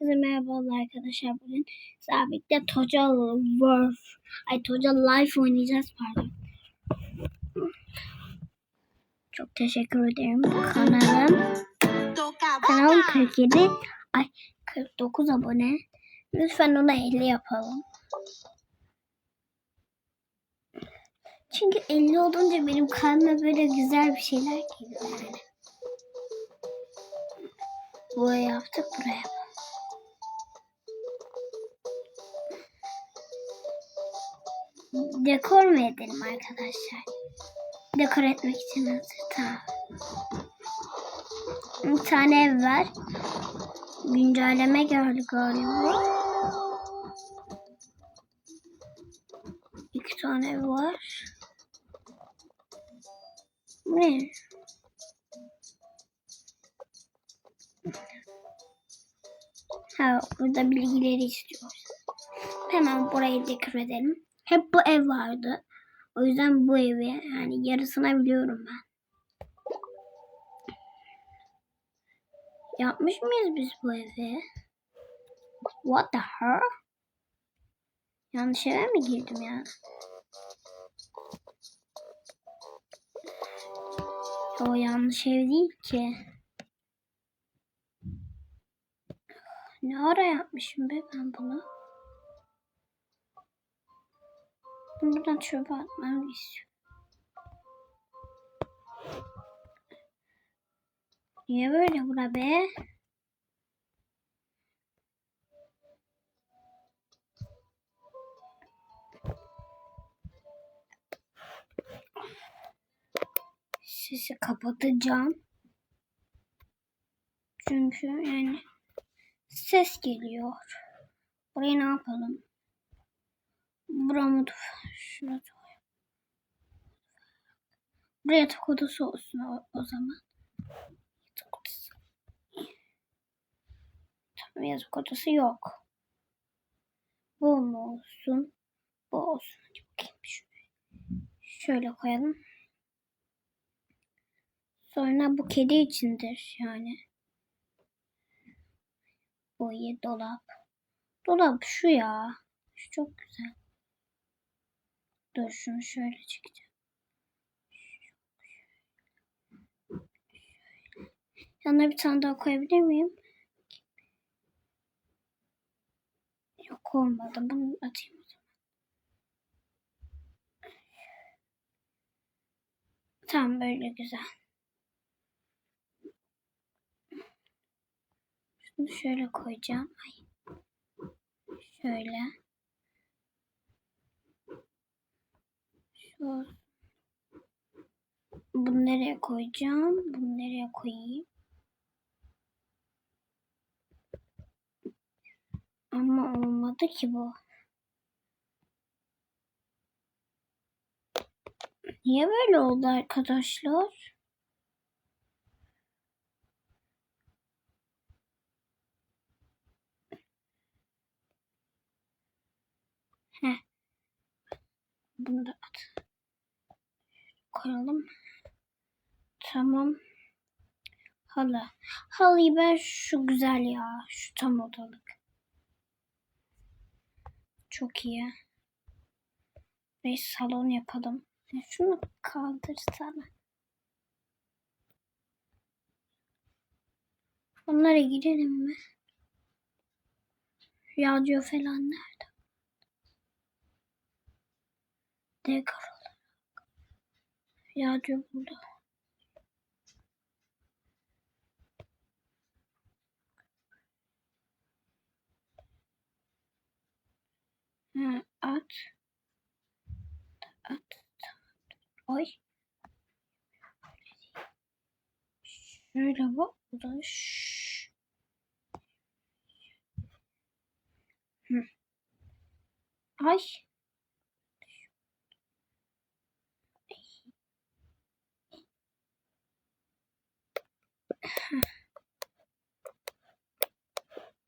Herkese merhabalar arkadaşlar. Bugün sabit'te Toca World, ay Toca Life oynayacağız pardon. Çok teşekkür ederim. Kanalım, kanalım 47, ay 49 abone. Lütfen ona 50 yapalım. Çünkü 50 olunca benim kalbime böyle güzel bir şeyler geliyor yani. Buraya yaptık buraya yapalım. Dekor mu edelim arkadaşlar? Dekor etmek için hazır. Tamam. Bir tane ev var. Güncelleme geldi galiba. İki tane ev var. Ne? Ha, burada bilgileri istiyoruz. Hemen burayı dekor edelim. Hep bu ev vardı. O yüzden bu evi yani yarısına biliyorum ben. Yapmış mıyız biz bu evi? What the hell? Yanlış eve mi girdim ya? O yanlış ev değil ki. Ne ara yapmışım be ben bunu? Buradan çöpe atmam istiyorum. Niye böyle bura be? Sesi kapatacağım. Çünkü yani ses geliyor. Burayı ne yapalım? Buramı şuna Buraya yatak odası olsun o, o zaman. Yatak odası. Tamam yatak odası yok. Bu mu olsun? Bu olsun. Hadi bakayım şöyle. Şöyle koyalım. Sonra bu kedi içindir yani. Bu iyi dolap. Dolap şu ya. Şu çok güzel. Dur şunu şöyle çekeceğim. Yanına bir tane daha koyabilir miyim? Yok olmadı. Bunu atayım. Tamam böyle güzel. Şunu şöyle koyacağım. Ay. Şöyle. Bunu nereye koyacağım? Bunu nereye koyayım? Ama olmadı ki bu. Niye böyle oldu arkadaşlar? Heh. Bunu da at koyalım. Tamam. Halı. Halıyı ben şu güzel ya. Şu tam odalık. Çok iyi. Ve salon yapalım. Şunu kaldırsana. Onlara girelim mi? Radyo falan nerede? Dekor Yağcı burada. Ha, at. At. Oy. Şöyle bak. Bu da şş. Hı. Ay.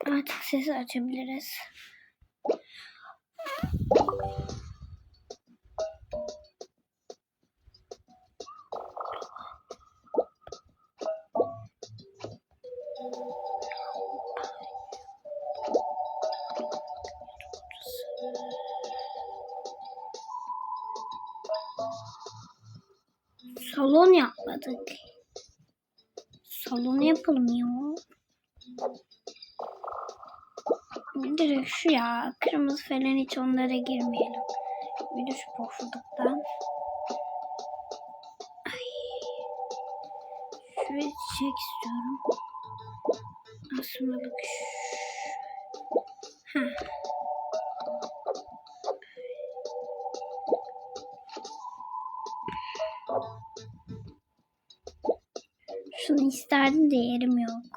Artık sesi açabiliriz. Salon yapmadık. Salon yapalım. Direkt şu ya. Kırmızı falan hiç onlara girmeyelim. Bir de şu pofuduktan. Ay. Şuraya çiçek istiyorum. Asmalık. Ha. Şunu isterdim de yerim yok.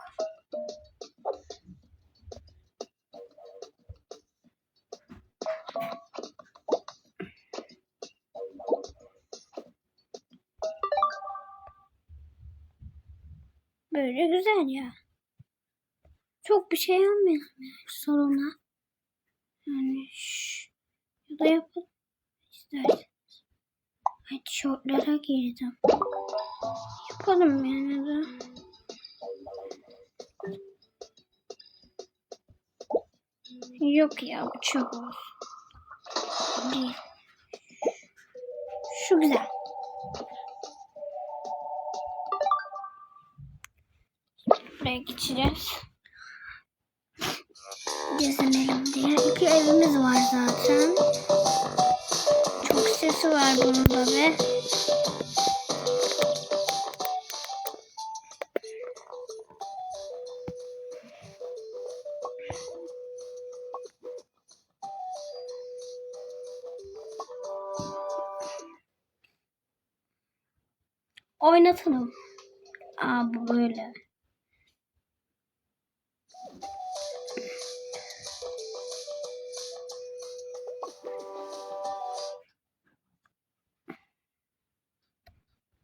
Girdim. Yapalım yani de. Yok ya bu çok olsun. Değil. Şu güzel. Buraya geçeceğiz. Gezinelim diye. İki evimiz var zaten. Çok sesi var bunun da ve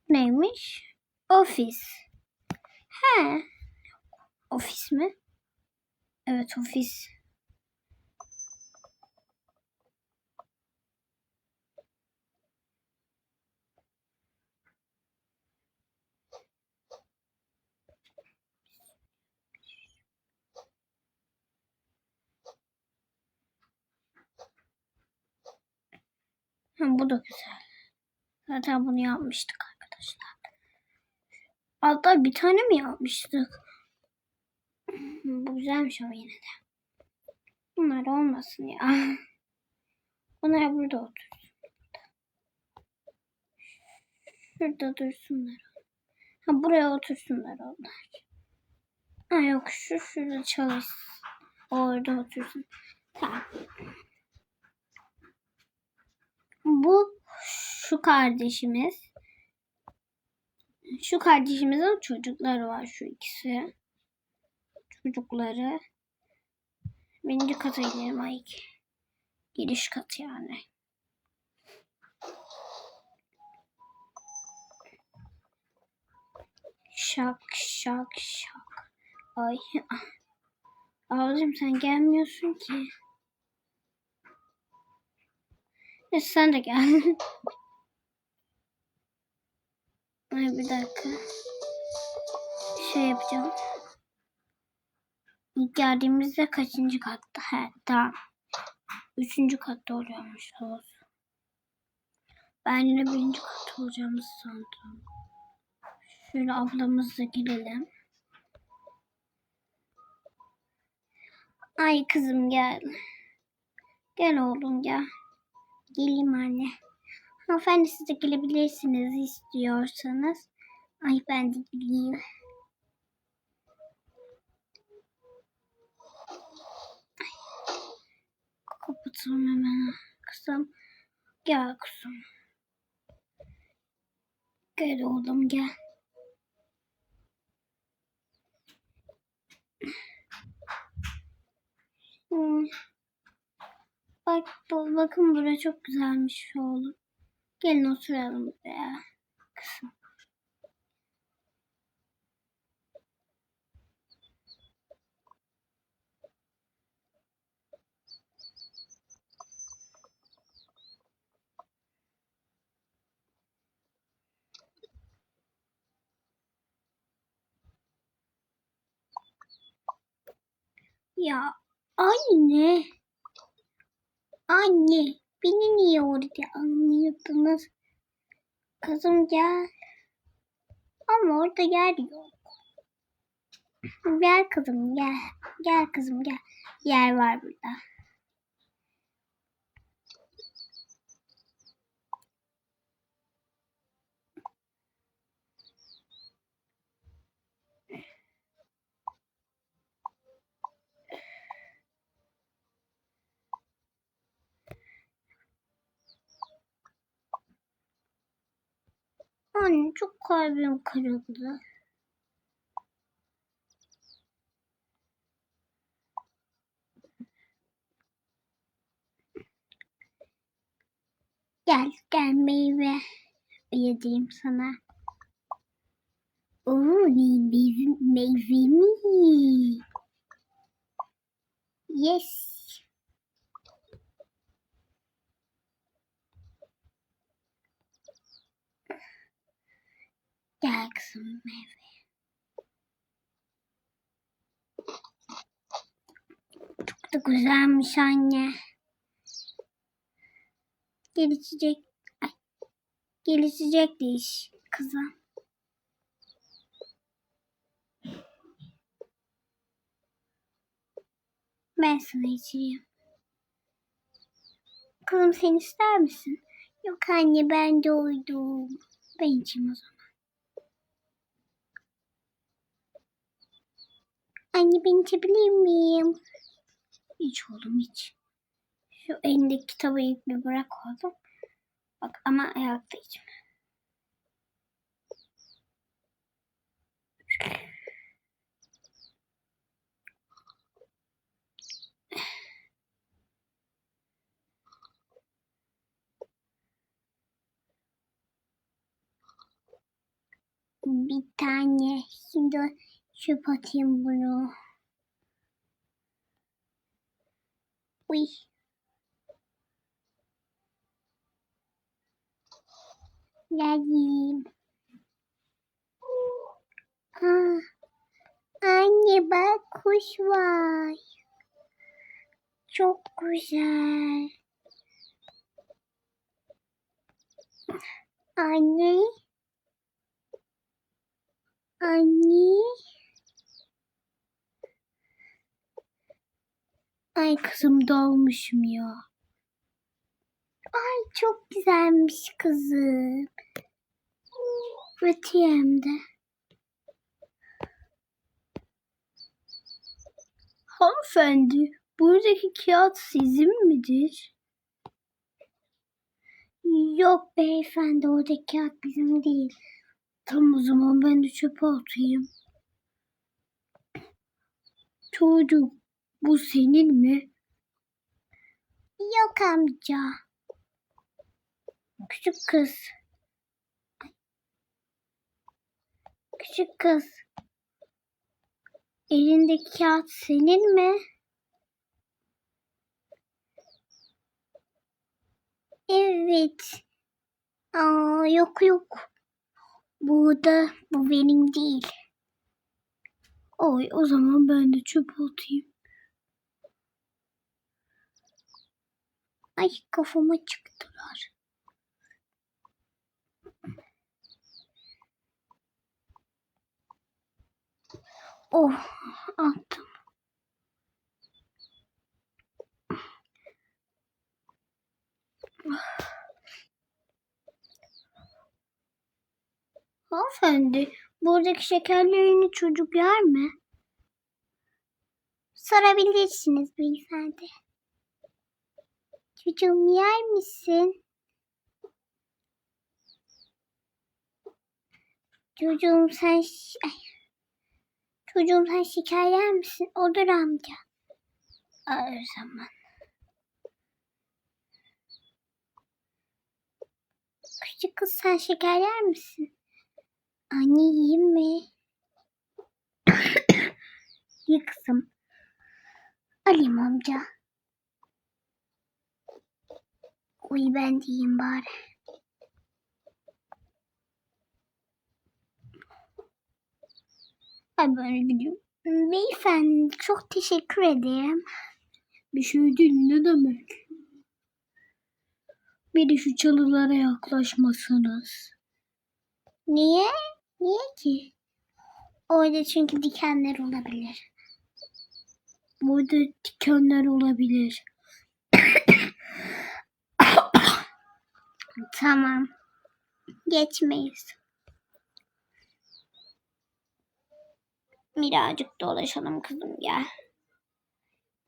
Neymiş? Ofis. He. Ofis mi? Evet ofis. Ha, bu da güzel. Zaten bunu yapmıştık arkadaşlar. Hatta bir tane mi yapmıştık? Bu güzelmiş ama yine de. Bunlar olmasın ya. Bunlar burada otursun. Şurada dursunlar. Ha buraya otursunlar onlar. Ha yok şu şurada çalışsın. Orada otursun. Tamam. Bu şu kardeşimiz. Şu kardeşimizin çocukları var şu ikisi. Çocukları. Birinci kata gidelim ay. Giriş katı yani. Şak şak şak. Ay. Ablacığım sen gelmiyorsun ki. Neyse sen de gel. Ay bir dakika. Şey yapacağım. İlk geldiğimizde kaçıncı katta? He tamam. Üçüncü katta oluyormuş olsun. Ben yine birinci katta olacağımızı sandım. Şöyle ablamızla girelim. Ay kızım gel. Gel oğlum gel. Geleyim anne. Hanımefendi siz de gelebilirsiniz istiyorsanız. Ay ben de geleyim. Ay. Kapatalım hemen. Kızım. Gel kızım. Gel oğlum gel. Bak bakın bura çok güzelmiş oğlum. Gelin oturalım buraya. Kızım. Ya anne. Anne. Beni niye orada anlıyordunuz? Kızım gel. Ama orada yer yok. Gel kızım gel. Gel kızım gel. Yer var burada. Anne çok kalbim kırıldı. Gel gel meyve yedireyim sana. Oo meyve, meyve mi? Yes. Gel kızım meyve. Çok da güzelmiş anne. Gelişecek. Ay. Gelişecek de iş kızım. Ben sana içireyim. Kızım sen ister misin? Yok anne ben doydum. Ben içeyim o zaman. Anne ben içebilir miyim? İç oğlum iç. Şu elindeki kitabı bir bırak oğlum. Bak ama ayakta içme. Bir tane. Şimdi çöp atayım bunu. Uy. Geldim. Aa, var. Çok güzel. Anne. Anne. Ay kızım dalmışım ya. Ay çok güzelmiş kızım. Öteyem de. Hanımefendi, buradaki kağıt sizin midir? Yok beyefendi, oradaki kağıt bizim değil. Tamam o zaman ben de çöpe atayım. Çocuk, bu senin mi? Yok amca. Küçük kız. Küçük kız. Elindeki kağıt senin mi? Evet. Aa, yok yok. Bu da bu benim değil. Oy o zaman ben de çöpe atayım. Ay kafama çıktılar. Oh attım. Hanımefendi, buradaki şekerlerini çocuk yer mi? Sorabilirsiniz beyefendi. Çocuğum yer misin? Çocuğum sen ay. Çocuğum sen şeker yer misin? Olur amca. O zaman. Küçük kız sen şeker yer misin? Anne yiyeyim mi? Ye kızım. Alayım amca. Uy ben de yiyeyim bari. Ay böyle gidiyorum. Beyefendi çok teşekkür ederim. Bir şey değil ne demek. Bir de şu çalılara yaklaşmasanız. Niye? Niye ki? Orada çünkü dikenler olabilir. Burada dikenler olabilir. Tamam. Geçmeyiz. Birazcık dolaşalım kızım gel.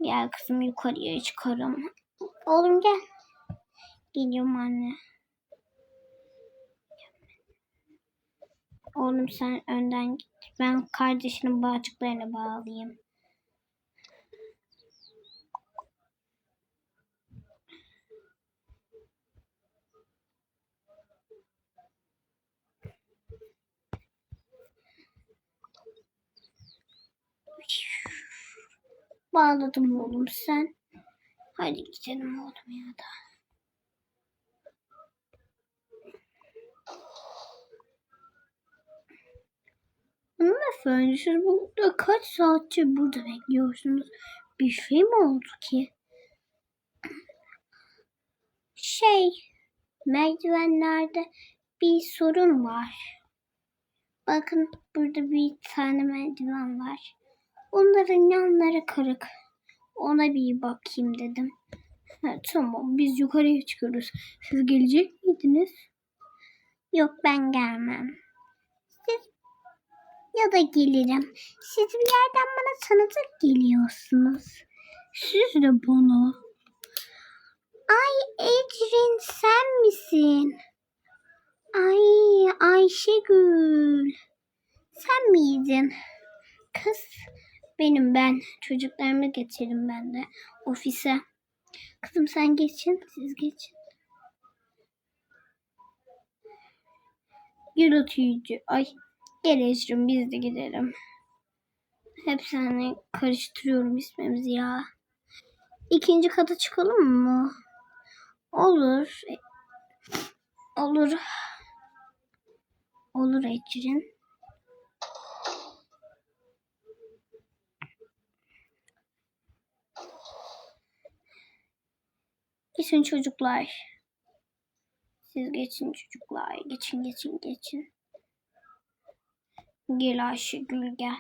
Gel kızım yukarıya çıkarım. Oğlum gel. Geliyorum anne. Oğlum sen önden git. Ben kardeşinin bağcıklarını bağlayayım. Bağladım oğlum sen. Hadi gidelim oğlum ya da. Hanımefendi siz burada kaç saattir burada bekliyorsunuz? Bir şey mi oldu ki? Şey, merdivenlerde bir sorun var. Bakın burada bir tane merdiven var. Onların yanları kırık. Ona bir bakayım dedim. Ha, tamam biz yukarıya çıkıyoruz. Siz gelecek miydiniz? Yok ben gelmem. Siz ya da gelirim. Siz bir yerden bana tanıdık geliyorsunuz. Siz de bana. Ay Ecrin sen misin? Ay Ayşegül. Sen miydin? Kız benim ben. Çocuklarımı getirdim ben de ofise. Kızım sen geçin. Siz geçin. Gürültücü. Ay gel Ecrin biz de gidelim. Hep seninle karıştırıyorum ismimizi ya. İkinci kata çıkalım mı? Olur. E, Olur. Olur Ecrin. Geçin çocuklar. Siz geçin çocuklar. Geçin geçin geçin. Gel Ayşegül gel.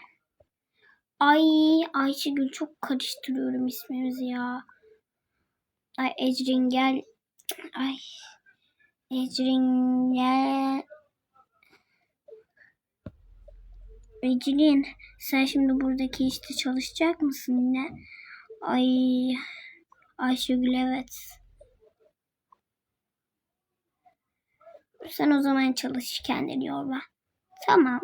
Ay Ayşegül çok karıştırıyorum ismimizi ya. Ay Ecrin gel. Ay. Ecrin gel. Ecrin sen şimdi buradaki işte çalışacak mısın yine? Ay Ayşegül evet. Sen o zaman çalış kendini yorma. Tamam.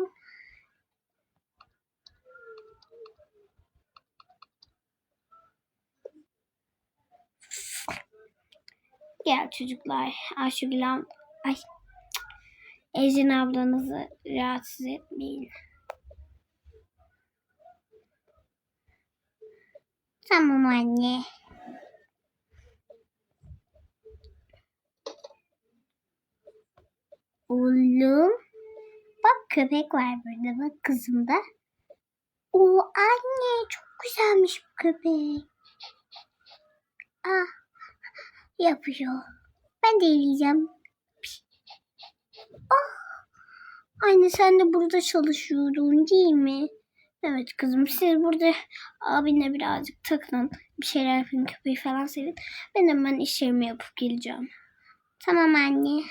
Gel çocuklar. Ayşegül ab- Ay. Ecrin ablanızı rahatsız etmeyin. Tamam anne. Oğlum. Bak köpek var burada. Bak kızım da. O anne çok güzelmiş bu köpek. Ah yapıyor. Ben de eleyeceğim. Ah. Anne sen de burada çalışıyordun değil mi? Evet kızım siz burada abinle birazcık takılın. Bir şeyler yapın köpeği falan sevin. Ben hemen işlerimi yapıp geleceğim. Tamam anne.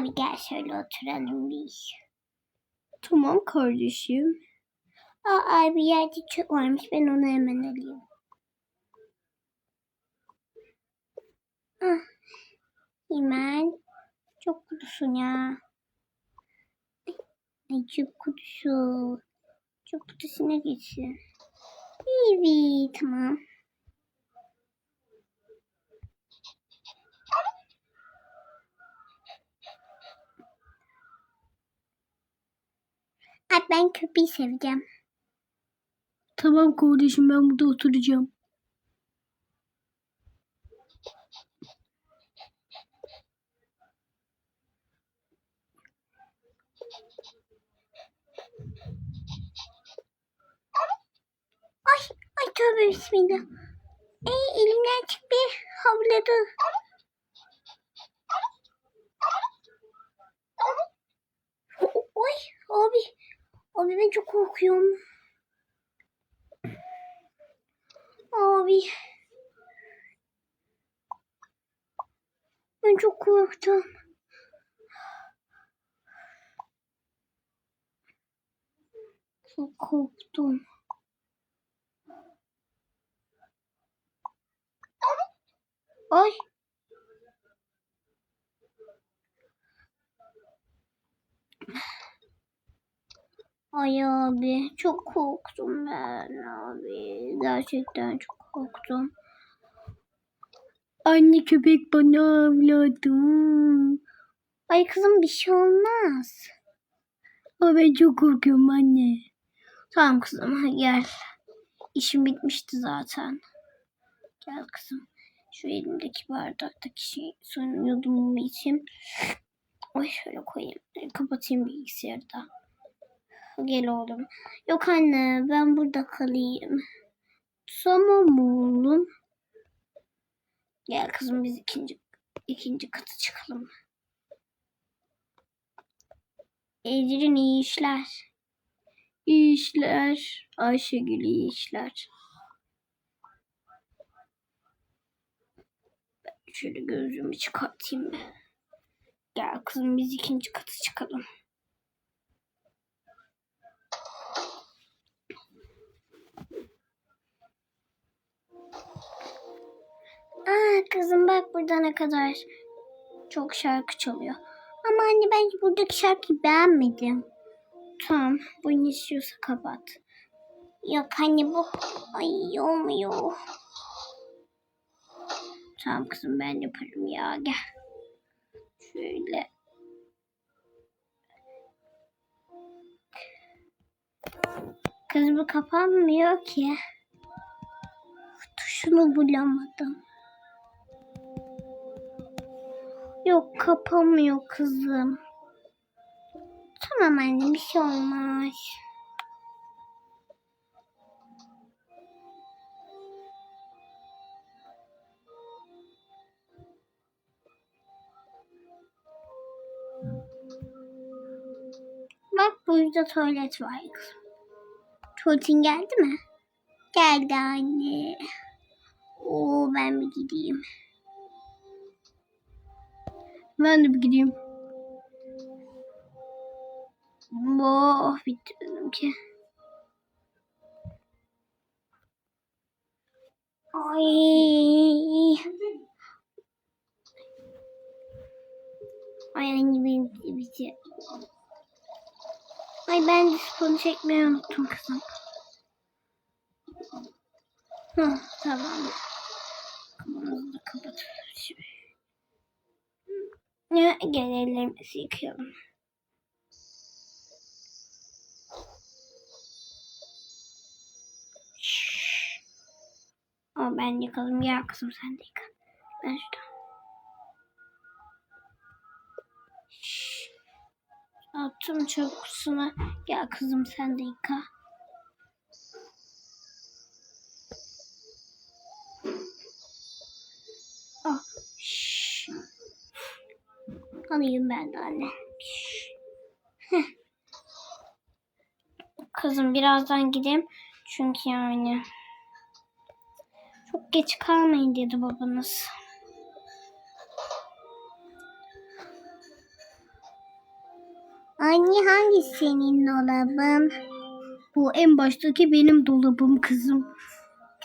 Abi gel şöyle oturalım bir. Tamam kardeşim. Aa abi yerde çöp varmış ben onu hemen alayım. Ah, hemen. Çok kutusun ya. Ay çöp kutusu. Çöp kutusuna geçsin. Evet tamam. Ay ben köpeği seveceğim. Tamam kardeşim ben burada oturacağım. Ay, ay tövbe bismillah. Ey elimden çıktı. Havladı. Oy abi. Abi ben çok korkuyorum. Abi. Ben çok korktum. Çok korktum. Ay. Ay abi çok korktum ben abi. Gerçekten çok korktum. Anne köpek bana avladı. Ay kızım bir şey olmaz. Ama ben çok korkuyorum anne. Tamam kızım gel. İşim bitmişti zaten. Gel kızım. Şu elimdeki bardaktaki şey son yudumumu içeyim. Ay şöyle koyayım. Kapatayım bilgisayarı da. Gel oğlum. Yok anne ben burada kalayım. Tamam oğlum. Gel kızım biz ikinci ikinci kata çıkalım. Ecrin iyi işler. İyi işler. Ayşegül iyi işler. Ben şöyle gözlüğümü çıkartayım. Gel kızım biz ikinci kata çıkalım. Kızım bak burada ne kadar çok şarkı çalıyor. Ama anne ben buradaki şarkıyı beğenmedim. Tamam bunu istiyorsa kapat. Yok anne bu ay olmuyor. Tamam kızım ben yaparım ya gel. Şöyle. Kız bu kapanmıyor ki. Tuşunu bulamadım. Yok kapanmıyor kızım. Tamam anne bir şey olmaz. Bak burada tuvalet var kızım. Tuvaletin geldi mi? Geldi anne. Oo ben bir gideyim. Ben de bir gideyim. Oh bitirdim ki. Ay. Ay anne benim bitti. Ay ben de sponu çekmeyi unuttum kızım. Hı, tamam. Kapatalım şimdi. Gel ellerimizi yıkayalım. Şşş. Ama ben yıkadım. Ya kızım sen de yıka. Ben şuradan. Attım çabuklusuna. Gel kızım sen de yıka. Alayım ben de anne. Kızım birazdan gideyim. Çünkü yani çok geç kalmayın dedi babanız. Anne hangi senin dolabın? Bu en baştaki benim dolabım kızım.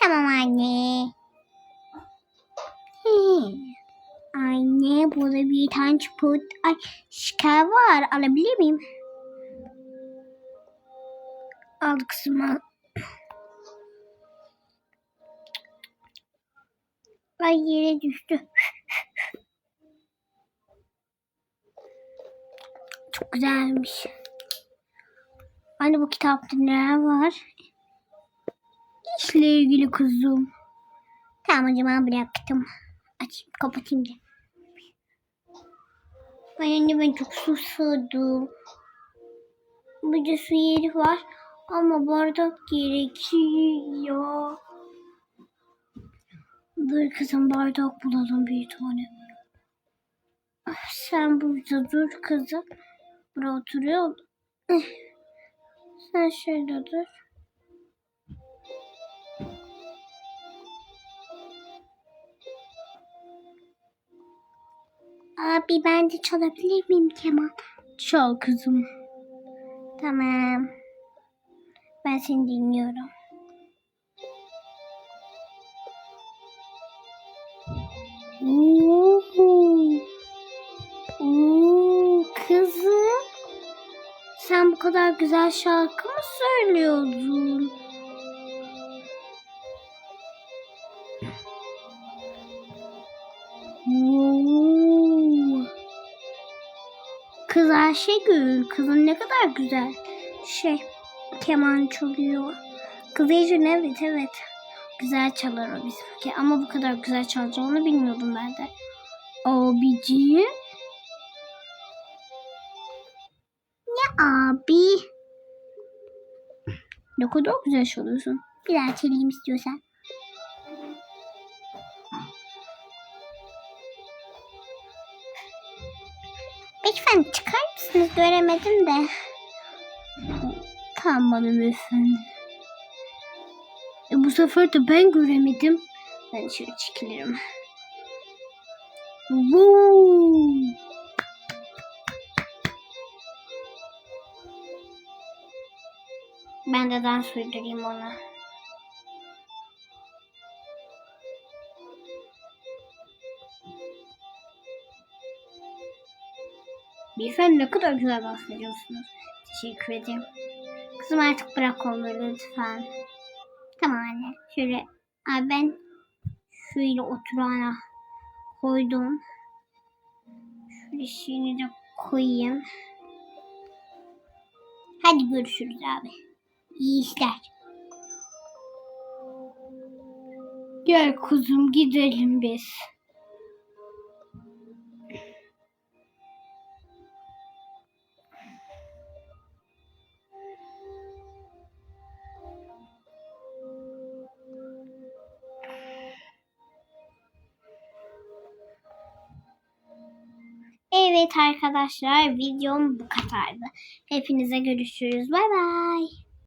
Tamam anne. Hey. Anne burada bir tane çiput. Ay şeker var. Alabilir miyim? Al kızım. Ay yere düştü. Çok güzelmiş. Anne bu kitapta neler var? Benimle ilgili kızım. Tamam o zaman bıraktım. Açayım kapatayım da. Ay anne ben çok susadım. Burada su yeri var ama bardak gerekiyor. Dur kızım bardak bulalım bir tane. Ah, Sen burada dur kızım. Buraya oturuyor. Eh, Sen şöyle dur. Abi ben de çalabilir miyim keman? Çal kızım. Tamam. Ben seni dinliyorum. Oo. Oo, kızım. Sen bu kadar güzel şarkı mı söylüyordun? Ayşegül, kızın ne kadar güzel. Şey, keman çalıyor. Kız Ecrin evet evet. Güzel çalar o bizimki. Ama bu kadar güzel çalacağını bilmiyordum ben de. Abiciğim. Ne abi? Ne kadar güzel çalıyorsun. Bir daha çalayım istiyorsan. Lütfen çıkar mısınız? Göremedim de. Tamam hanımefendi. E bu sefer de ben göremedim. Ben şöyle çekilirim. Vuu. Ben de dans uydurayım ona. Beyefendi ne kadar güzel dans ediyorsunuz. Teşekkür ederim. Kızım artık bırak onları lütfen. Tamam anne. Şöyle abi ben şöyle oturana koydum. Şöyle şeyini de koyayım. Hadi görüşürüz abi. İyi işler. Gel kuzum gidelim biz. Arkadaşlar videom bu kadardı. Hepinize görüşürüz. Bay bay.